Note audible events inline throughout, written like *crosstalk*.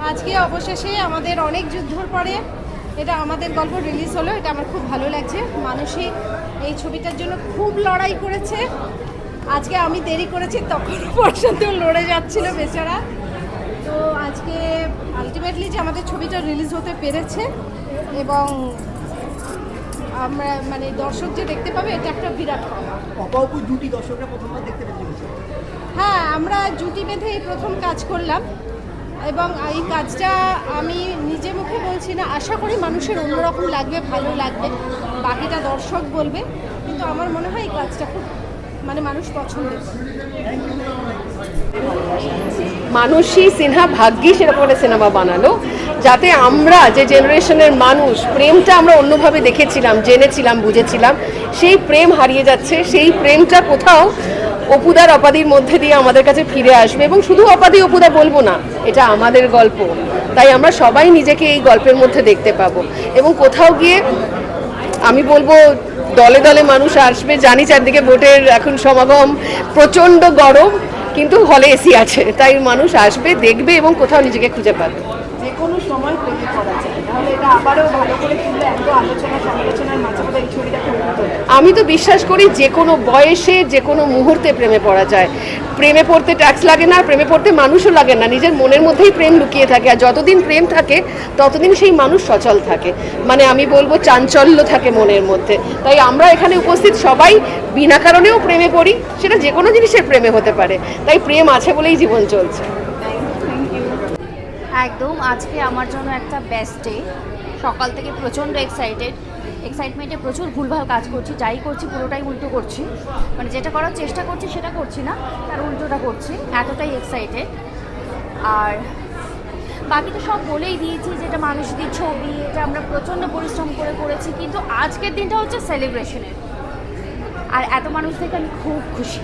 আজকে অবশেষে আমাদের অনেক যুদ্ধর পরে এটা আমাদের গল্প রিলিজ হলো এটা আমার খুব ভালো লাগছে। মানুষই এই ছবিটার জন্য খুব লড়াই করেছে। আজকে আমি দেরি করেছি তখন *laughs* পর্যন্ত লড়ে যাচ্ছিল বেচারা। তো আজকে আলটিমেটলি যে আমাদের ছবিটা রিলিজ হতে পেরেছে এবং আমরা মানে দর্শক যে দেখতে পাবে এটা একটা বিরাট পাওয়া অপাউপু জুটি দর্শকরা প্রথমবার দেখতে পেয়েছে হ্যাঁ আমরা জুটি বেঁধে এই প্রথম কাজ করলাম। এবং এই কাজটা আমি নিজে মুখে বলছি না আশা করি মানুষের অন্যরকম লাগবে ভালো লাগবে বাকিটা দর্শক বলবে। কিন্তু আমার মনে হয় এই কাজটা খুব মানে মানুষ পছন্দ মানুষই সিনহা ভাগ্যিস এরকম একটা সিনেমা বানালো। যাতে আমরা যে জেনারেশনের মানুষ, প্রেমটা আমরা অন্যভাবে দেখেছিলাম, জেনেছিলাম, বুঝেছিলাম, সেই প্রেম হারিয়ে যাচ্ছে, সেই প্রেমটা কোথাও অপুদার অপাদির মধ্যে দিয়ে আমাদের কাছে ফিরে আসবে এবং শুধু অপাদি, অপুদা বলব না, এটা আমাদের গল্প। তাই আমরা সবাই নিজেকে এই গল্পের মধ্যে দেখতে পাবো এবং কোথাও গিয়ে আমি বলব, দলে দলে মানুষ আসবে, জানি চারদিকে ভোটের এখন সমাগম, প্রচণ্ড গরম, কিন্তু হলে এসি আছে, তাই মানুষ আসবে, দেখবে এবং কোথাও নিজেকে খুঁজে পাবে। কোনো সময় প্রেমে পড়া যায়। তাহলে এটা আবারও ভালো করে তুললে এত আলোচনা, সমালোচনার মাঝে এই ছবিটা আমি তো বিশ্বাস করি যে কোনো বয়সে যে কোনো মুহূর্তে প্রেমে পড়া যায়। প্রেমে পড়তে ট্যাক্স লাগে না প্রেমে পড়তে মানুষও লাগে না। নিজের মনের মধ্যেই প্রেম লুকিয়ে থাকে, আর যতদিন প্রেম থাকে, ততদিন সেই মানুষ সচল থাকে। মানে আমি বলব চাঞ্চল্য থাকে মনের মধ্যে। তাই আমরা এখানে উপস্থিত সবাই বিনা কারণেও প্রেমে পড়ি, সেটা যে কোনো জিনিসের প্রেমে হতে পারে। তাই প্রেম আছে বলেই জীবন চলছে। একদম, আজকে আমার জন্য একটা বেস্ট ডে সকাল থেকে প্রচণ্ড এক্সাইটেড এক্সাইটমেন্টে প্রচুর ভুলভাল কাজ করছি, যাই করছি পুরোটাই উল্টো করছি। মানে যেটা করার চেষ্টা করছি সেটা করছি না, তার উল্টোটা করছি, এতটাই এক্সাইটেড আর বাকি তো সব বলেই দিয়েছি যেটা মানুষদের ছবি, এটা আমরা প্রচণ্ড পরিশ্রম করে করেছি, কিন্তু আজকের দিনটা হচ্ছে সেলিব্রেশনের আর এত মানুষ দেখে আমি খুব খুশি।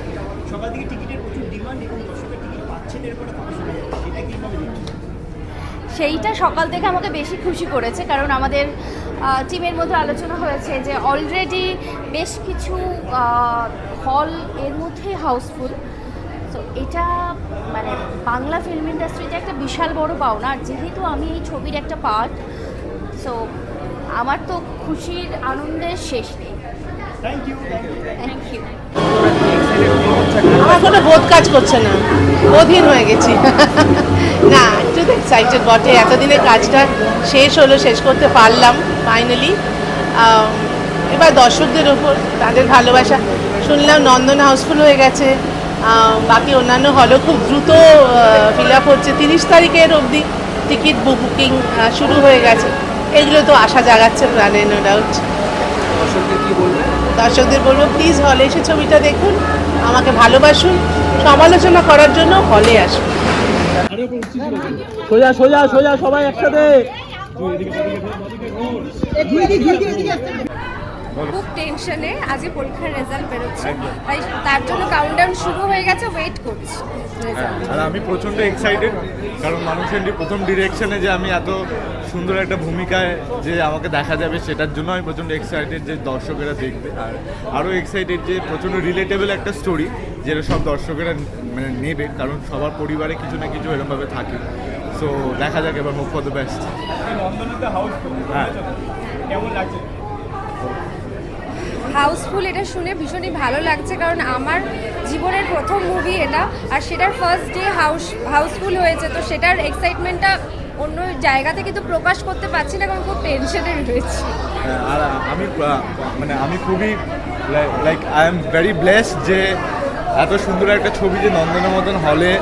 সকাল থেকে টিকিটের প্রচুর ডিমান্ড এবং দর্শকের টিকিট পাচ্ছেন, এরপর দেখছেন? সেইটা সকাল থেকে আমাকে বেশি খুশি করেছে কারণ আমাদের টিমের মধ্যে আলোচনা হয়েছে যে অলরেডি বেশ কিছু হল এর মধ্যে হাউসফুল তো এটা মানে বাংলা ফিল্ম ইন্ডাস্ট্রিতে একটা বিশাল বড় পাওনা আর যেহেতু আমি এই ছবির একটা পার্ট সো আমার তো খুশির আনন্দের শেষ নেই। Thank you thank you thank you আমার কোনো বোধ কাজ করছে না। বোধহীন হয়ে গেছি। না একটু এক্সাইটেড বটে। এতদিনের কাজটা শেষ হলো শেষ করতে পারলাম ফাইনালি এবার দর্শকদের ওপর তাদের ভালোবাসা। শুনলাম নন্দন হাউসফুল হয়ে গেছে। বাকি অন্যান্য হলও খুব দ্রুত ফিল আপ হচ্ছে। তিরিশ তারিখের অবধি টিকিট বুকিং শুরু হয়ে গেছে। এগুলো তো আশা জাগাচ্ছে প্রাণে নো ডাউট দর্শকদের বলব? প্লিজ হলে এসে ছবিটা দেখুন আমাকে ভালোবাসুন। সমালোচনা করার জন্য হলে আসুন। সোজা সোজা সোজা সবাই একসাথে। খুব টেনশনে আজকে পরীক্ষার রেজাল্ট বেরোচ্ছে। তাই তার জন্য কাউন্টডাউন শুরু হয়ে গেছে ওয়েট করছি হ্যাঁ, আর আমি প্রচণ্ড এক্সাইটেড কারণ মানুষের প্রথম ডিরেকশনে যে আমি এত সুন্দর একটা ভূমিকায় যে আমাকে দেখা যাবে সেটার জন্য আমি প্রচণ্ড এক্সাইটেড যে দর্শকেরা দেখবে। আর আরও এক্সাইটেড যে প্রচণ্ড রিলেটেবল একটা স্টোরি যেটা সব দর্শকেরা মানে নেবে কারণ সবার পরিবারে কিছু না কিছু এরকমভাবে থাকে। সো দেখা যাক এবার মুখ ফর দ্য বেস্ট হ্যাঁ। হাউসফুল এটা শুনে ভীষণই ভালো লাগছে কারণ আমার জীবনের প্রথম মুভি এটা আর সেটার ফার্স্ট ডে হাউস হাউসফুল হয়েছে তো সেটার এক্সাইটমেন্টটা অন্য জায়গা থেকে তো প্রকাশ করতে পারছি না কারণ খুব টেনশনে রয়েছি। হ্যাঁ, আর আমি মানে আমি খুবই like I am very blessed যে এত সুন্দর একটা ছবি যে নন্দনের মতন হলে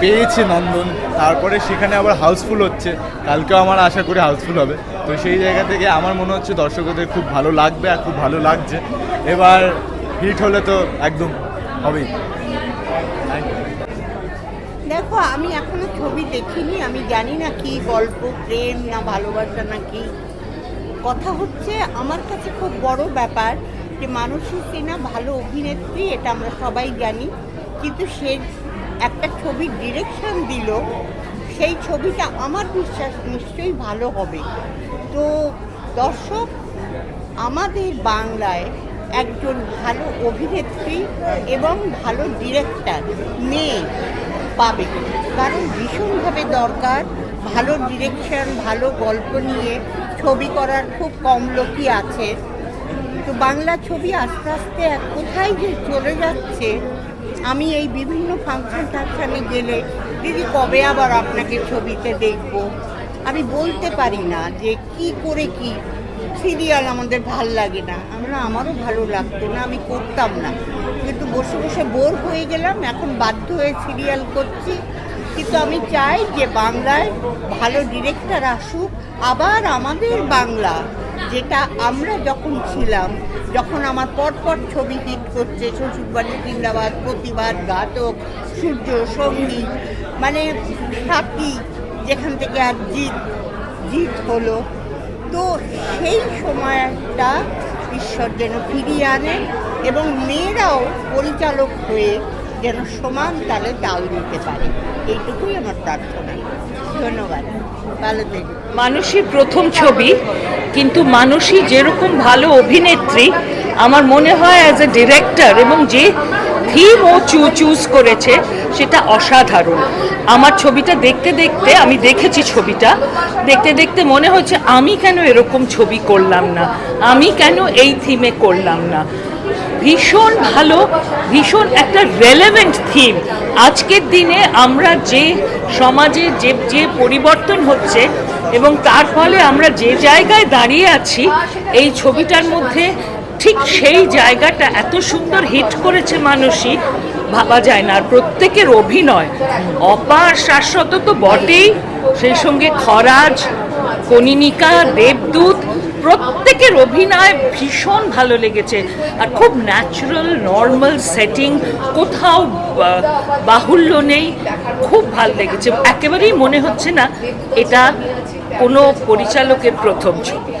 পেয়েছে নন্দন। তারপরে সেখানে আবার হাউসফুল হচ্ছে। কালকেও আমার আশা করি হাউসফুল হবে। তো সেই জায়গা থেকে আমার মনে হচ্ছে দর্শকদের খুব ভালো লাগবে আর খুব ভালো লাগছে। এবার হিট হলে তো একদম হবেই। দেখো, আমি এখনও ছবি দেখিনি। আমি জানি না কি গল্প, প্রেম না ভালোবাসা না কি। কথা হচ্ছে, আমার কাছে খুব বড় ব্যাপার যে মানসী সিনহা ভালো অভিনেত্রী, এটা আমরা সবাই জানি। কিন্তু সে একটা ছবির ডিরেকশন দিল, সেই ছবিটা আমার বিশ্বাস নিশ্চয়ই ভালো হবে। তো দর্শক, আমাদের বাংলায় একজন ভালো অভিনেত্রী এবং ভালো ডিরেক্টর মেয়ে পাবে। কারণ ভীষণভাবে দরকার ভালো ডিরেকশন ভালো গল্প নিয়ে, ছবি করার খুব কম লোকই আছে। তো বাংলা ছবি আস্তে আস্তে এক কোথায় যে চলে যাচ্ছে, আমি এই বিভিন্ন ফাংশন টাংশনে গেলে দিদি কবে আবার আপনাকে ছবিতে দেখব? আমি বলতে পারি না যে কি করে কি সিরিয়াল আমাদের ভালো লাগে না। আমরা, আমারও ভালো লাগতো না, আমি করতাম না। কিন্তু বসে বসে বোর হয়ে গেলাম, এখন বাধ্য হয়ে সিরিয়াল করছি। কিন্তু আমি চাই যে বাংলায় ভালো ডিরেক্টর আসুক, আবার আমাদের বাংলা যেটা আমরা যখন ছিলাম, যখন আমার পরপর ছবি হিট করছে শ্বশুরবাড়ি জিন্দাবাদ, প্রতিবাদ, ঘাতক, সূর্য সঙ্গী মানে সাথী যেখান থেকে এক জিত জিত হলো। তো সেই সময়টা ঈশ্বর যেন ফিরিয়ে আনে এবং মেয়েরাও পরিচালক হয়ে যেন সমান তালে তাল দিতে পারে। এইটুকুই আমার প্রার্থনা। ধন্যবাদ। ভালো থেকে। মানুষই প্রথম ছবি কিন্তু মানুষই যেরকম ভালো অভিনেত্রী, আমার মনে হয় অ্যাজ এ ডিরেক্টর এবং যে থিম ও চু চুজ করেছে, সেটা অসাধারণ। আমার ছবিটা দেখতে দেখতে, আমি দেখেছি ছবিটা, দেখতে দেখতে মনে হচ্ছে আমি কেন এরকম ছবি করলাম না? আমি কেন এই থিমে করলাম না? ভীষণ ভালো, ভীষণ একটা রেলেভেন্ট থিম আজকের দিনে আমরা যে সমাজে যে যে পরিবর্তন হচ্ছে এবং তার ফলে আমরা যে জায়গায় দাঁড়িয়ে আছি, এই ছবিটার মধ্যে ঠিক সেই জায়গাটা এত সুন্দর হিট করেছে মানুষই, ভাবা যায় না। আর প্রত্যেকের অভিনয়, অপার শাশ্বত তো বটেই। সেই সঙ্গে খরাজ, কনিনিকা, দেবদূত প্রত্যেকের অভিনয় ভীষণ ভালো লেগেছে আর খুব ন্যাচারাল নর্মাল সেটিং কোথাও বাহুল্য নেই, খুব ভালো লেগেছে। একেবারেই মনে হচ্ছে না এটা কোনো পরিচালকের প্রথম ছবি।